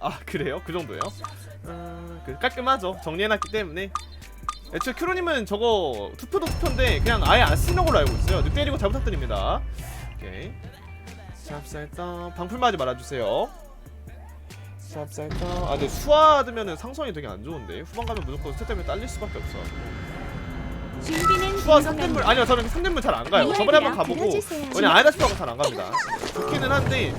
아 그래요? 그 정도요? 음, 그 깔끔하죠. 정리해놨기 때문에. 애초에 큐로님은 저거 투표도 투표인데 그냥 아예 안 쓰는 걸로 알고 있어요. 늑 때리고 잘 부탁드립니다. 오케이. 샵살짝 방풀맞이 말아주세요. 샵살짝 아 근데 수화 드면은 상성이 되게 안 좋은데 후반 가면 무조건 스탯 때문에 딸릴 수밖에 없어. 3댐물 건가요? 아니요 저는 3댐물 잘 안 가요. 저번에 한번 가보고. 그냥 아이다스파가 잘안 갑니다. 좋기는 한데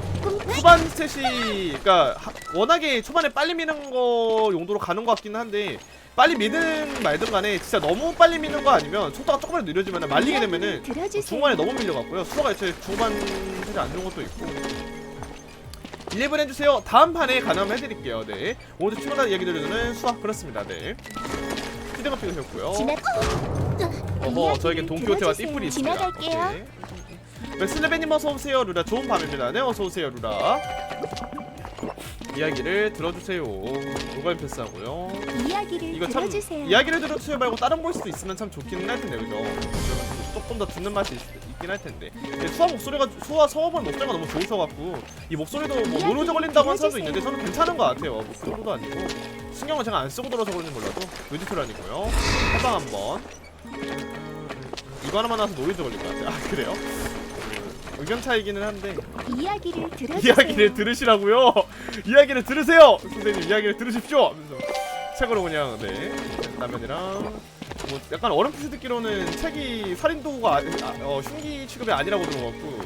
후반 스탯이 그러니까 하- 워낙에 초반에 빨리 미는 거 용도로 가는 것 같기는 한데 빨리 미든 말든 간에 진짜 너무 빨리 미는 거 아니면 속도가 조금만 느려지면 말리게 되면은. 중반에 너무 밀려갖고요. 수화가 애초에 중반 스탯이 안 좋은 것도 있고 1분 해주세요. 다음 판에 가능하면 해드릴게요. 네. 오늘도 출연한 이야기 들려주는 수학 그렇습니다. 네. 피드가 피우셨고요. 어허 저에게 동키호테와. 띠뿔이 있습니다. 지나갈게요. 오케이. 맥슬레베님 어서 오세요 루라 좋은 밤입니다. 네 어서 오세요 루라. 이야기를 들어주세요. 모바일 패스하고요. 이야기를 이거 참 들어주세요. 이야기를 들어주세요 말고 다른 보이스도 있으면 참 좋기는 할 텐데 그죠? 조금 더 듣는 맛이 있, 있긴 할 텐데. 근데 수아 목소리가 수아 성어본 목소리가 너무 좋으셔갖고 이 목소리도 뭐 이야기 노노져 걸린다고 한 사람도 들어주세요. 있는데 저는 괜찮은 것 같아요. 정도도 아니고 신경을 제가 안 쓰고 들어서 그런지 몰라도 의지툴 아니고요. 해방 한번. 이거 하나만 나와서 노이즈 걸릴 것 같아요. 아 그래요? 그, 의견 차이기는 한데 이야기를 들어주세요. 이야기를 들으시라고요. 이야기를 들으세요. 선생님 이야기를 들으십시오. 하면서 책으로 그냥 네 라면이랑 뭐 약간 어렴풋이 듣기로는 책이 살인 도구가 아니- 아, 어, 흉기 취급이 아니라고 들어갖고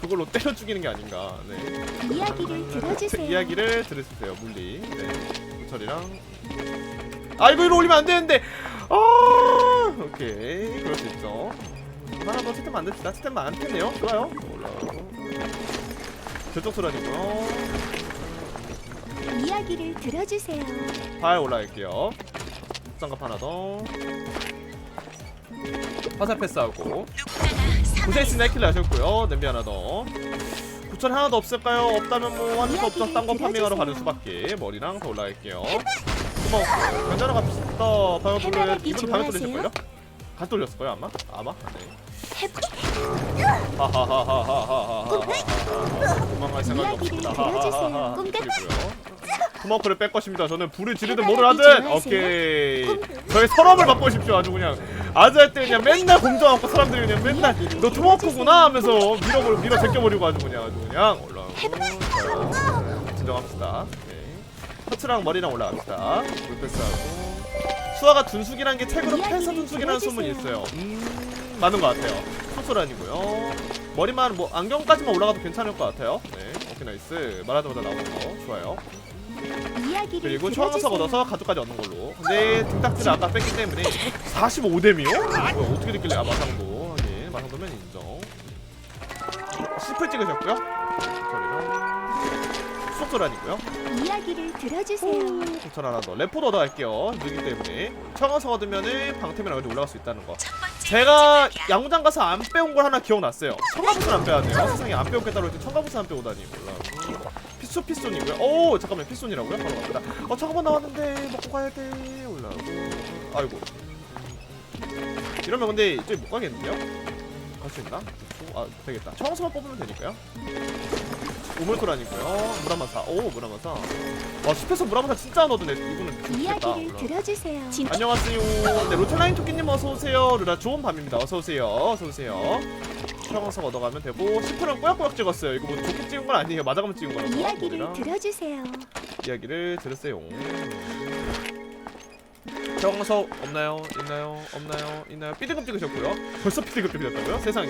그걸로 때려 죽이는 게 아닌가. 네. 이야기를 들어주세요. 책 이야기를 들으세요. 물리. 네. 우철이랑 아 이거 이로 올리면 안 되는데. 아 오케이 그럴 수 있죠. 하나 더 채템 만듭시다. 채템 많겠네요. 좋아요. 올라가고. 저쪽 소란이고요. 이야기를 들어주세요. 발 올라갈게요. 장갑 하나 더. 화살 패스하고. 고생했습니다. 킬러 하셨고요. 냄비 하나 더. 구천 하나도 없을까요? 없다면 뭐 하는 수 없죠. 딴거 파밍하러 가는 수밖에. 머리랑 더 올라갈게요. 고마워. 견자러 갑시다. 돌려 해바라기 이분 좋아하세요? 돌리실걸요? 같이 돌렸을 거예요 아마? 아마? 네. 해봐. 하하하하하하하하하하 도망갈 생각이 없습니다. 하하하하. 토마호크를 뺄 것입니다. 저는 불을 지르든 뭐를 하든? 오케이. 저의 서럽을 맛보십시오. 아주 그냥 아주 할때 그냥 맨날 공정하고 사람들이 그냥 맨날 너 토마호크구나 하면서 밀어버리 밀어 제껴버리고 아주 그냥 아주 그냥 올라가고 자, 진정합시다. 네. 터치랑 머리랑 올라갑시다. 물패스하고 수아가 둔숙이란 게 책으로 패서 둔숙이라는 소문이. 있어요. 음, 맞는 것 같아요. 소설 아니고요. 머리만 뭐 안경까지만 올라가도 괜찮을 것 같아요. 네, 오케이 나이스. 말하자마자 나오는 거 좋아요. 그리고. 초항석 얻어서 가죽까지 얻는 걸로. 근데 등딱지를 아까 뺐기 때문에 45뎀이요? 뭐야 어떻게 됐길래 아 마상도 하긴 마상도면 인정. 시플 찍으셨고요. 수속설아니고요. 이야기를 들어주세요. 소설 하나 더. 레포도 얻어갈게요. 느기 때문에 청항석 얻으면은 방템이랑 같이 올라갈 수 있다는 거. 제가 양구장 가서 안 빼온 걸 하나 기억났어요. 청가부스는 안 빼왔네요. 세상에 안 빼오겠다고 했더니 청가부스 안 빼오다니 몰라. 피소 피손이고요. 오 잠깐만 피손이라고요? 바로 갑니다. 어 잠깐만 나왔는데 먹고 가야 돼. 올라오고. 아이고. 이러면 근데 이쪽에 못 가겠는데요? 갈 수 있나? 아 되겠다. 청소만 뽑으면 되니까요. 우물토라니고요. 무라마사. 오 무라마사. 와 숲에서 무라마사 진짜 안 좋겠다. 이야기를 올라오고. 들어주세요. 진 안녕하세요. 네, 로텔라인 토끼님 어서 오세요. 루라 좋은 밤입니다. 어서 오세요. 어서 오세요. 평원석 얻어가면 되고 10%는 꼬약꼬약 찍었어요. 이거 뭐 좋게 찍은 건 아니에요. 맞아가면 찍은 거라서. 이야기를 들어주세요. 이야기를 들으세요. 평원석 없나요? 있나요? 없나요? 있나요? 삐드급 찍으셨고요. 벌써 찍으셨다고요? 세상에.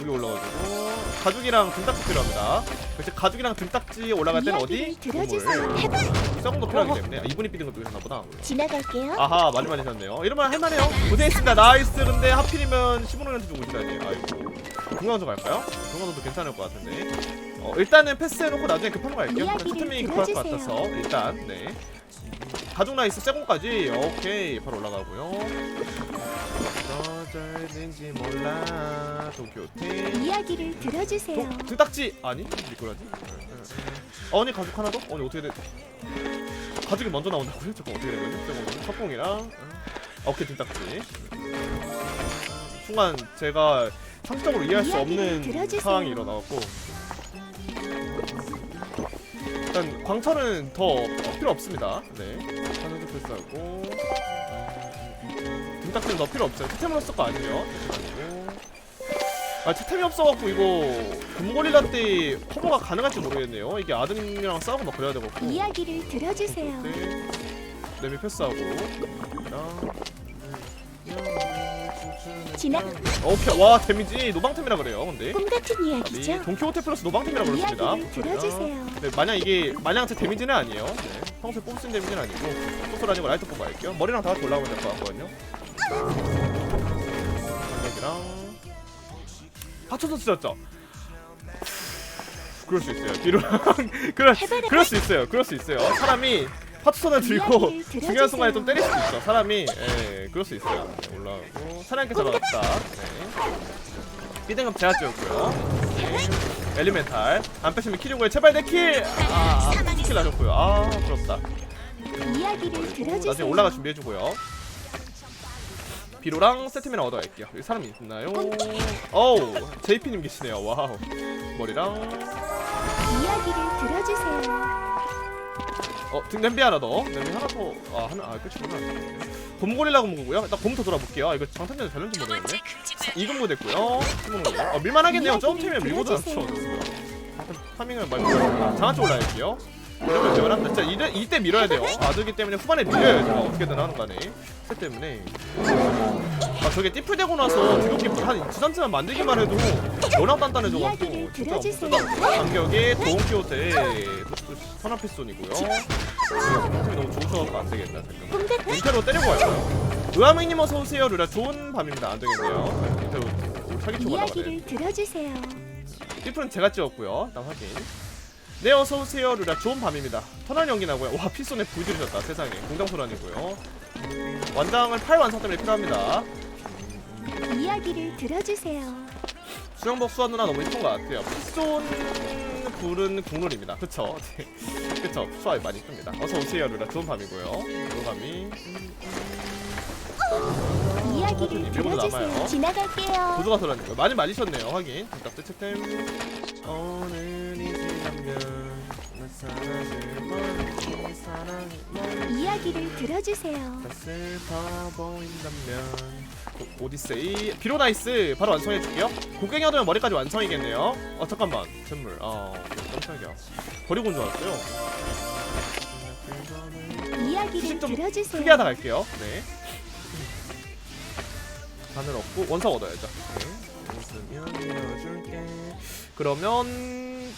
여기 올라가지고 가죽이랑 등딱지 필요합니다. 역시 가죽이랑 등딱지 올라갈 때는 어디? 해봐. 썩은 거 필요하기 때문에 아, 이분이 삐드급 찍으셨나 보다. 지나갈게요. 아하 많이 많이 셨네요 이러면 할만해요 고생했습니다 나이스 근데 하필이면 15년한테 주고 오시다니 아이고 중간선수 갈까요? 중간선수 괜찮을 것 같은데 어, 일단은 패스해놓고 나중에 급한 거 갈게요 스태밍이 급할 것. 같아서 일단 네 가죽 라이스 세공까지 오케이 바로 올라가고요 어쩔는지 몰라 도쿄테 이야기를 들어주세요. 도, 등딱지 아니 미꾸라지 어니 가죽 하나 더? 어니 어떻게 돼 가죽이 먼저 나온다고요? 잠깐 어떻게 된 거지? 잠깐만 석공이랑 오케이 등딱지 순간 제가 상식적으로 이해할 수 없는 들어주세요. 상황이 일어나갖고 광철은 더 어, 필요 없습니다. 네. 패스하고. 등딱지는 더 필요 없어요. 채템으로 쓸 거 아니죠? 아니고. 아, 채템이 없어갖고 이거 금고릴라 때 커버가 가능할지 모르겠네요. 이게 아드님이랑 싸우고 막 그래야 되고. 이야기를 들어주세요. 네. 내미 패스하고. 이랑. 지나 오케이 와 데미지 노방템이라 그래요 근데 꿈 같은 이 이야기죠. 돈키호테 플러스 노방템이라 그렇습니다 들어주세요. 네, 마냥 이게 마냥 제 데미지는 아니에요 네, 평소에 뽕쓴 데미지는 아니고 소설 아니고 라이트 뽑아 할게요 머리랑 다 같이 올라가면 될 것 같거든요. 여기랑 받쳐서 쓰셨죠? 그럴 수 있어요. 뒤로 그럴. 그럴 수 있어요. 그럴 수 있어요. 사람이 파투선을 들고. 중요한 순간에 좀 때릴 수도 있어 사람이 예 그럴 수 있어요. 네, 올라가고. 사냥개 잡아갔다. 네. 삐등급 제가 찍었고요. 네. 엘리멘탈. 안 뺏으면 키링고에 제발 내킬. 아, 아, 킬 나셨고요 아 부럽다 이야기를 나중에 들어주세요. 올라가 준비해주고요 비로랑 세트면 얻어갈게요 여기 사람이 있나요? 어우 JP님 계시네요 와우 머리랑 이야기를 들어주세요. 어, 등 냄비 하나 더. 냄비 하나 더. 아, 하나, 아, 끝이구나. 곰골이라고 먹고요. 일단 곰부터 돌아볼게요. 아, 이거 장탄전에 되는지 모르겠네. 이금부 됐고요. 팀목로. 어, 밀만하겠네요. 점팀에 밀고도 않죠. 파밍을 말고. 아, 올라갈게요. 이러면 되면 진짜 이때, 이때 밀어야 돼요. 아들기 때문에 후반에 밀려야 돼요. 어떻게든 하는 간에. 세 때문에. 아, 저게 띠풀 되고 나서 드롭기 한 두단쯤만 만들기만 해도 워낙 단단해져갖고. 진짜 들어주세요. 간격에 도움키호테 선화피손이고요. 템이 너무 좋으셔서 안 되겠다. 잠깐만. 인테로 때리고 갈까요? 의아맹님 어서 오세요. 루라 좋은 밤입니다. 안 되겠네요. 인테로 사기치고 나가네. 이야기를 들어주세요. 띠플은 제가 찍었고요. 일단 확인. 네 어서 오세요. 루라 좋은 밤입니다. 터널 연기 나고요. 와 피손에 불 들으셨다. 세상에 공장소란이고요. 완장을 8 완성 때문에 필요합니다. 이야기를 들어주세요. 수영복 수아 누나 너무 이쁜 것 같아요. 피손 불은 국룰입니다. 그쵸? 네. 그쵸? 수아 많이 이쁩니다. 어서 오세요, 루라. 좋은 밤이고요. 노감이 이야기를 밀고도 들어주세요. 남아요. 지나갈게요. 들어왔네요. 많이 맞으셨네요. 확인. 잠깐 채템. 오늘이 지나면 나 사랑을 멀리 사랑이 멀리 이야기를 들어주세요. 다 슬퍼 보인다면 오- 오디세이 비로 나이스 바로 완성해줄게요 곡괭이 얻으면 머리까지 완성이겠네요 어 잠깐만 샘물 어 깜짝이야 버리고 온 줄 알았어요 이야기를 수직 좀 들어주세요. 크게 하다 갈게요 네 바늘 얻고 원석 얻어야죠 네. 웃으면 그러면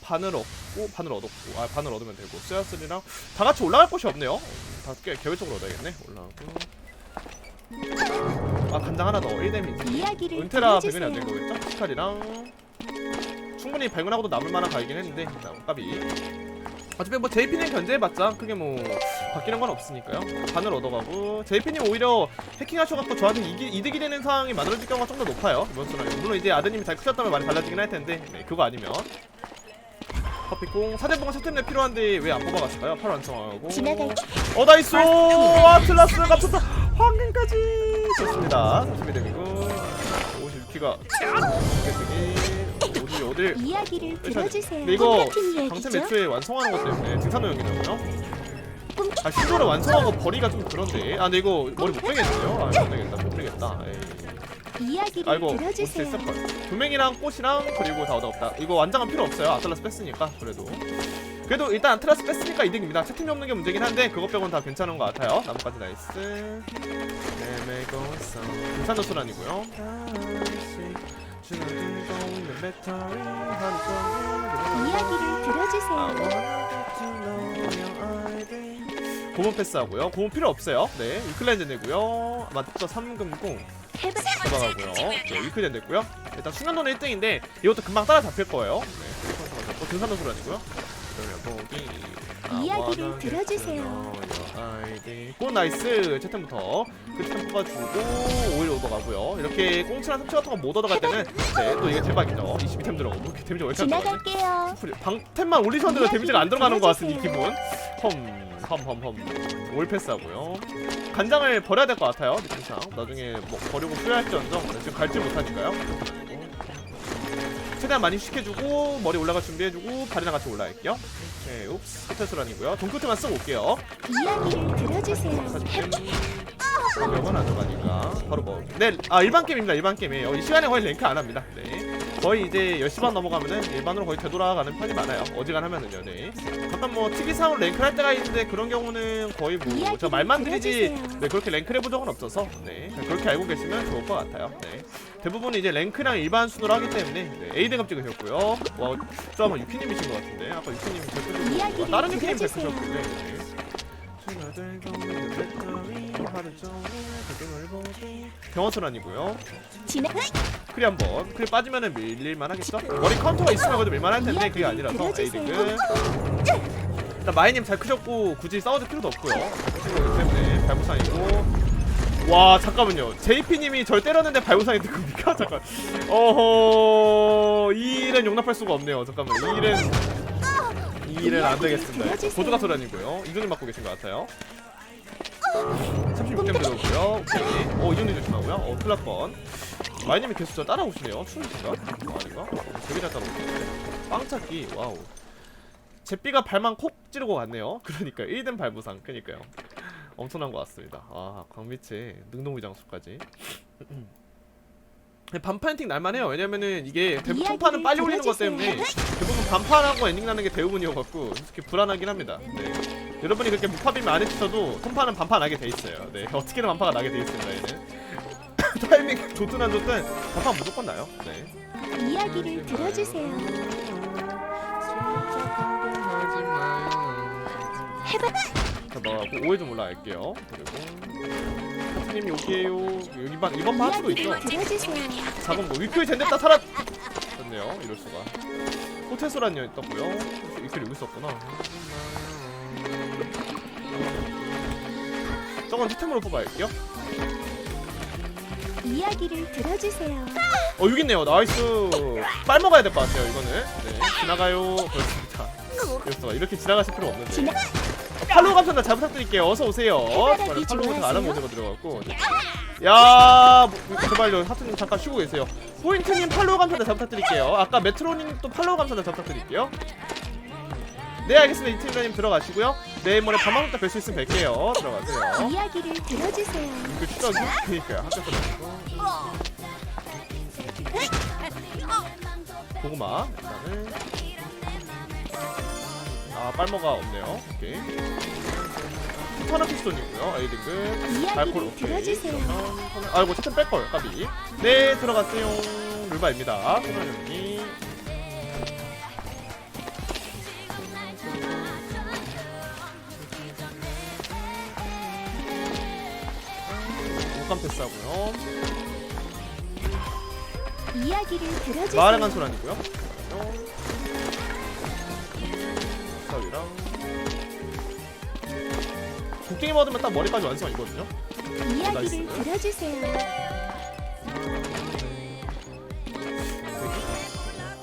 바늘 얻고 바늘 얻었고 아 바늘 얻으면 되고 쇠아슬이랑 다 같이 올라갈 곳이 없네요 음, 다꽤 계획적으로 얻어야겠네 올라가고 아 간장 하나 더 1데미지 이야기를 은테라 배근이 안 된. 거겠죠? 스칼이랑 충분히 발견하고도 남을 만한 가이긴 했는데 일단 까비 어차피 뭐 JP님 견제해봤자 크게 뭐 바뀌는 건 없으니까요. 반을 얻어가고 JP님 오히려 해킹하셔갖고 저한테 이기, 이득이 되는 상황이 만들어질 경우가 좀 더 높아요. 이번 순간에 물론 이제 아드님이 잘 크셨다면 많이 달라지긴 할 텐데 네, 그거 아니면. 커피콩 사대봉은 세템내 필요한데 왜 안 뽑아갔을까요? 팔 완성하고. 어 나이스! 아틀라스 값쳤다! 황금까지! 좋습니다. 32댐이고. 52키가 어디 어딜. 이야기를 들어주세요. 이거 이야기죠. 애초에 완성하는 것 때문에 등산로 연기나고요? 꿈 아 신조를 완성한 거 버리가 좀 그런데. 아 근데 이거 머리 못 빼겠는데요? 아 못 빼겠다 못 빼겠다. 이야기를 아이고 옷을 들어주세요. 쓸걸 조명이랑 꽃이랑 그리고 다 얻어없다. 이거 완장은 필요 없어요. 아틀라스 뺐으니까 그래도. 그래도 일단 아틀라스 뺐으니까 이득입니다. 채팅이 없는 게 문제긴 한데 그것 빼고는 다 괜찮은 것 같아요. 나뭇가지 나이스. 등산도 소란이고요. 이야기를 들어주세요. 고문 패스하고요. 고문 필요 없어요. 네, 위클랜드 되고요. 맞죠? 3금공 해바 들어가고요. 네, 위클랜드 됐고요. 일단 순간도는 1등인데 이것도 금방 따라 잡힐 거예요. 네, 또 등산도 소란이고요. 그러면 거기 이야기를 들어주세요. 고 나이스 채템부터 그 채템 뽑아주고 오일 얻어가고요. 이렇게 꽁치나 삼치 같은 거못 얻어갈 때는 네, 또 이게 대박이죠. 22템 들어가고 뭐 이렇게 데미지 왜 이렇게 안 들어가지? 지나갈게요. 방템만 올리셨는데도 데미지가 안 들어가는 것 같은 이 기분 들어주세요. 험험험험 올 패스하고요 간장을 버려야 될 것 같아요 느낌상 나중에 뭐 버리고 후회할지언정 네, 지금 갈지 못하니까요 최대한 많이 시켜주고 머리 올라갈 준비해주고 발이랑 같이 올라갈게요 네 옵스 호텔수란이고요 돈코트만 쓰고 올게요 이야기를 들어주세요. 사진 가격은 안 들어가니까 바로 뭐. 네, 아 일반 게임입니다. 일반 게임이에요. 이 시간에 거의 랭크 안 합니다. 네. 거의 이제 10시 반 넘어가면은 일반으로 거의 되돌아가는 편이 많아요. 어지간하면은요. 네. 잠깐 뭐 특이사항으로 랭크를 할 때가 있는데 그런 경우는 거의 뭐 저 말만 드리지 네, 그렇게 랭크를 해본 적은 없어서 네. 그렇게 알고 계시면 좋을 것 같아요. 네. 대부분 이제 랭크랑 일반 순으로 하기 때문에 네, A 등급 찍으셨고요. 와, 저 아마 유키님이신 것 같은데 아까 유키님 댓글 이야기를 좀 다른 유키님 댓글 네. 경호선아니고요. 지나 크리 한번. 크리 빠지면은 밀릴만 하겠죠? 머리 카운터가 있으면 그래도 밀만 할 텐데 그게 아니라서. 에이딩은. 일단 마이님 잘 크셨고 굳이 싸워줄 필요도 없고요. 거기 때문에 발부상이고. 와 잠깐만요. JP님이 절 때렸는데 발부상이 된 겁니까? 잠깐. 어허 이 일은 용납할 수가 없네요. 잠깐만 이 일은 이 일은 안 되겠습니다. 보조가 소란이고요. 이준님 맡고 계신 것 같아요 36점 들어오고요. 오케이. 어, 이 정도 조심하고요. 어, 큰일 날 뻔. 마이님이 계속 저 따라오시네요. 추우신가? 어, 아닌가? 어, 되게 잘 따라오시네. 빵 찾기, 와우. 제삐가 발만 콕 찌르고 갔네요. 그러니까 1등 발부상. 그니까요. 엄청난 것 같습니다. 아, 광미치 능동위장수까지. 반판팅 날만해요. 왜냐면은 이게 대부분 통판은 빨리 올리는 것 때문에 대부분 반판하고 엔딩 나는 게 대부분이어갖고 솔직히 불안하긴 합니다. 네. 여러분이 그렇게 무파빔 안 해주셔도 통판은 반판 나게 돼 있어요. 네, 어떻게든 반판가 나게 돼 있습니다. 얘는 타이밍 좋든 안 좋든 반판 무조건 나요. 네. 이야기를 들어주세요. 해봐. 자, 뭐하고 오해 좀 올라갈게요. 그리고 카트님이 여기에요. 여기 방 이번 판 하수도 있죠. 들어주세요. 작은 거 위클 젠됐다 살았. 좋네요. 이럴 수가. 호텔소란요 떴고요. 위클 여기 있었구나. 저건 토템으로 뽑아야겠요. 이야기를 들어주세요. 어 여기 있네요. 나이스. 빨 먹어야 될 것 같아요. 이거는. 네. 지나가요. 그렇습니다. 그렇습니다. 이렇게 지나가실 필요 없는데. 지나 팔로우 감사합니다. 잘 부탁드릴게요. 어서 오세요. 해바라기 팔로우 버튼 좋아하세요? 알람 모드가 들어갔고. 네. 야, 뭐, 제발요. 하트님 잠깐 쉬고 계세요. 포인트님 팔로우 감사합니다. 잘 부탁드릴게요. 아까 메트로님 또 팔로우 감사합니다. 잘 부탁드릴게요. 네 알겠습니다. 이팀장님 들어가시고요. 내일 모레 밤마다 뵐수 있으면 뵐게요. 들어가세요. 이야기를 들어주세요. 그 추적이 그니까요. 합격도 되고. 고구마 일단은 아 빨모가 없네요. 오케이. 터널 피스톤이고요. 알콜 이야기를 오케이. 그러면 아이고 채템 뺄걸 까비. 네 들어갔어요. 룰바입니다. 터널이 패스하고요. 이야기를 들어주세요. 마을의 간소란이고요. 사위랑 곡괭이 먹으면 딱 머리까지 완성이거든요. 이야기를 나이스. 들어주세요.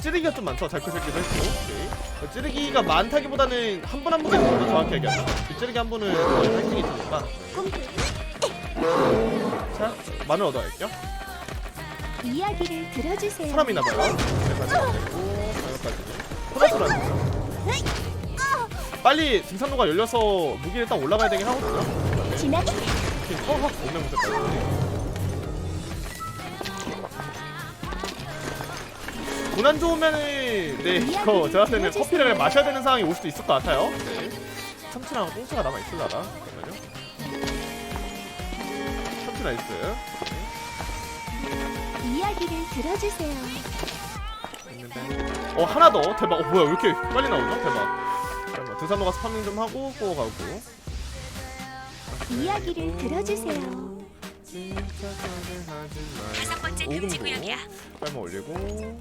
찌르기가 좀 많죠. 잘 크셨기도 했고. 오케이. 어, 찌르기가 많다기보다는 한분한 분이 더 정확히 얘기하면 이 찌르기 한 분은 거의 파이팅이 있으니까. 자, 마늘 얻어갈게요. 이야기를 들어주세요. 사람이나 봐요. 여기까지 되고 여기까지. 호라스라는 빨리 등산로가 열려서 무기를 딱 올라가야 되긴 하거든요. 지나 이렇게 허허 오면 무섭다. 운안 좋으면은 네 이거 제가 때는 커피를 마셔야 되는 상황이 올 수도 있을 것 같아요. 네. 참치랑 꽁치가 남아 있을라나? 잠깐만요. 나이스. 이야기를 들어주세요. 어 하나 더 대박. 어 뭐야 왜 이렇게 빨리 나오죠? 대박. 잠깐만 등산로 가서 파밍 좀 하고 꼬 가고. 이야기를 들어주세요. 다섯 번째 금지 구역이야. 빨리 올리고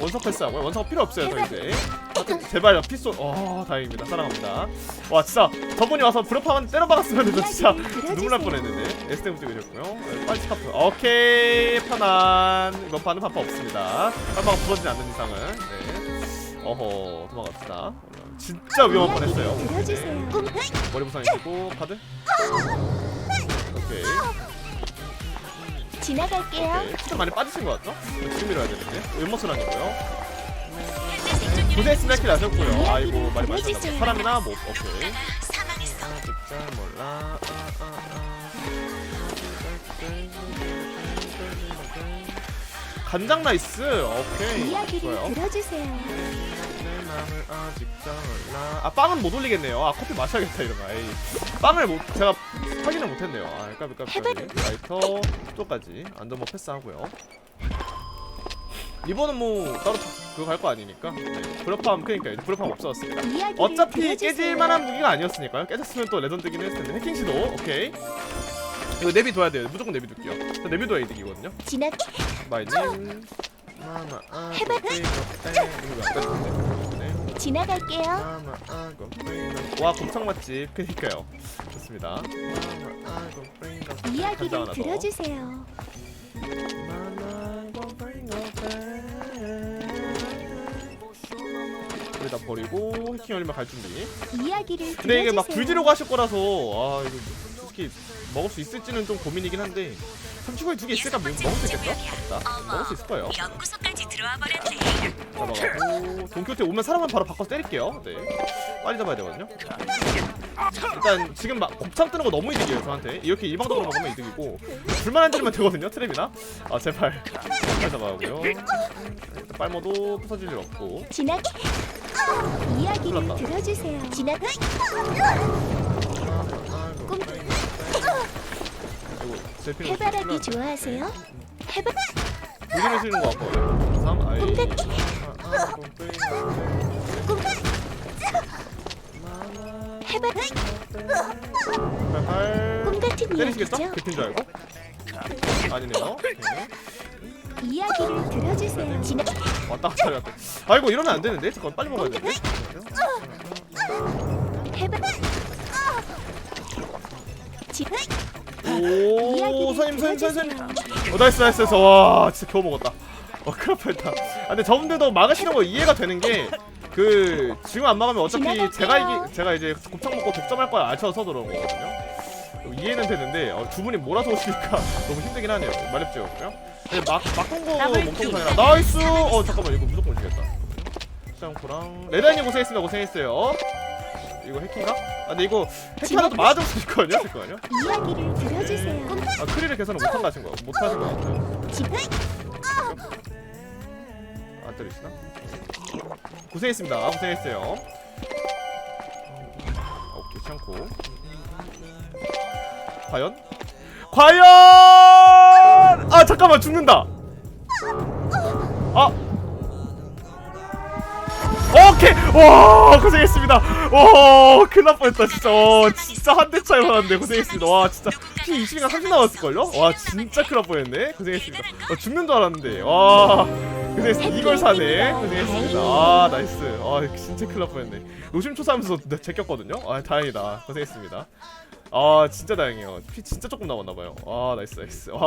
원석 패스하고요. 원석 필요 없어요 저 이제. 하여튼 제발 피소. 어 다행입니다. 사랑합니다. 와 진짜 저분이 와서 브로파만 때려 박았으면 저 진짜 눈물 날 뻔했는데. 에스템 찍으셨고요. 빨리 스카프. 오케이 편안. 이번 판은 반파 없습니다. 한방 부러지지 않는 이상은. 네. 어허 도망갑시다. 진짜 위험한 뻔했어요. 네. 머리 부상이시고 카드. 오케이. 지나갈게요. 좀 많이 빠지신 것 같죠? 지금 밀어야 되는데. 웬모스는 아니고요. 고생했습니다 킬 하셨고요. 아이고 많이 들려주세요. 사람이나 뭐 오케이. 잘 몰라. 아, 아, 아. 간장 라이스. 오케이. 좋아요. 들어주세요. 아 빵은 못 올리겠네요. 아 커피 마셔야겠다 이러면. 에이. 빵을 못 제가 확인을 못했네요 아 까비 까비 까비 라이터 쪽까지 안전모 패스하고요 이번은 뭐 따로 그거 갈 거 아니니까 네. 그러니까 이제 불협함 없어졌습니다 어차피 들어주세요. 깨질 만한 무기가 아니었으니까요. 깨졌으면 또 레전드긴 했을 텐데 해킹 시도 오케이. 이거 내비 둬야 돼요. 무조건 내비 둘게요. 저 내비 둬야 이득이거든요. 지나 마이님. 마마 아 되는데. 지나갈게요. 브레이너. 와 곱창 맛집. 그니까요. 좋습니다. 이야기를 하나 더. 브레이너. 여기다 버리고 해킹 열리면 갈 준비. 이야기를 근데 이게 막. 불지르고 하실 거라서 아 이거 솔직히 먹을 수 있을지는 좀 고민이긴 한데 삼치고기 두개뭐 먹을 수 있겠죠? 맞다 먹을 수 있을 거예요 연구소까지 들어와 버렸네. 잡아가고 동교태 오면 사람은 바로 바꿔서 때릴게요 네 빨리 잡아야 되거든요 일단 지금 막 곱창 뜨는 거 너무 이득이에요 저한테. 이렇게 일방적으로 먹으면 이득이고. 불만 안 들으면 되거든요 트랩이나. 아 제발. 빨리 잡아가고요. 일단 빨모도 부서질 일 없고. 지나 이야기를. 들어주세요. 지나가 꿈. 아이고 제 피는 해바라기 좋아하세요? 해바 무기를 쓰는 거 같거든요. 3 아이. 꿈같이. 꿈 해바 꿈 같은? 이야기죠. 개핀 줄 알고? 아니네요. 이야기를 들어주세요. 지나 왔다 갔다 갔다. 아이고 이러면 안 되는데. 잠깐 빨리 먹어야 되는데. 지나 오, 선임 선임 선임. 어 나이스 나이스 나이스. 와 진짜 겨우 먹었다. 어 큰일 뻔했다. 아, 근데 저분들도 막으시는 거 이해가 되는 게. 그 지금 안 막으면 어차피. 제가 이기 제가 이제 곱창 먹고 득점할 거야 아셔서 그런 거거든요. 이해는 되는데 어, 두 분이 몰아서 오시니까 너무 힘들긴 하네요. 말렙지였고요. 막 막공고 몸통상이라 나이스. 어 잠깐만 이거 무조건 이기겠다. 쌍코랑 레다님 고생했습니다. 고생했어요. 이거 해킹가? 아 근데 이거 해킹하다도 맞을 수 있거든요. 잠깐만요. 이야기를 들어주세요. 아 크리를 계산을 못한 가신 거 못 하신 거 같아요. 안 때리시나? 고생했습니다. 고생했어요. 오케이 참고. 과연? 과연! 아 잠깐만 죽는다. 아. 오케이 와 고생했습니다 와 큰일 날 뻔했다 진짜 와 진짜 한 대 차이 나는데 고생했습니다 와 진짜 피 20이가 30 나왔을걸요 와 진짜 큰일 날 뻔했네 고생했습니다 어, 죽는 줄 알았는데 와 고생했습니다 이걸 사네 고생했습니다. 아 나이스. 아 진짜 큰일 날 뻔했네. 노심초사하면서 제꼈거든요? 아 다행이다. 고생했습니다. 아 진짜 다행이에요. 피 진짜 조금 남았나봐요. 아 나이스 나이스. 와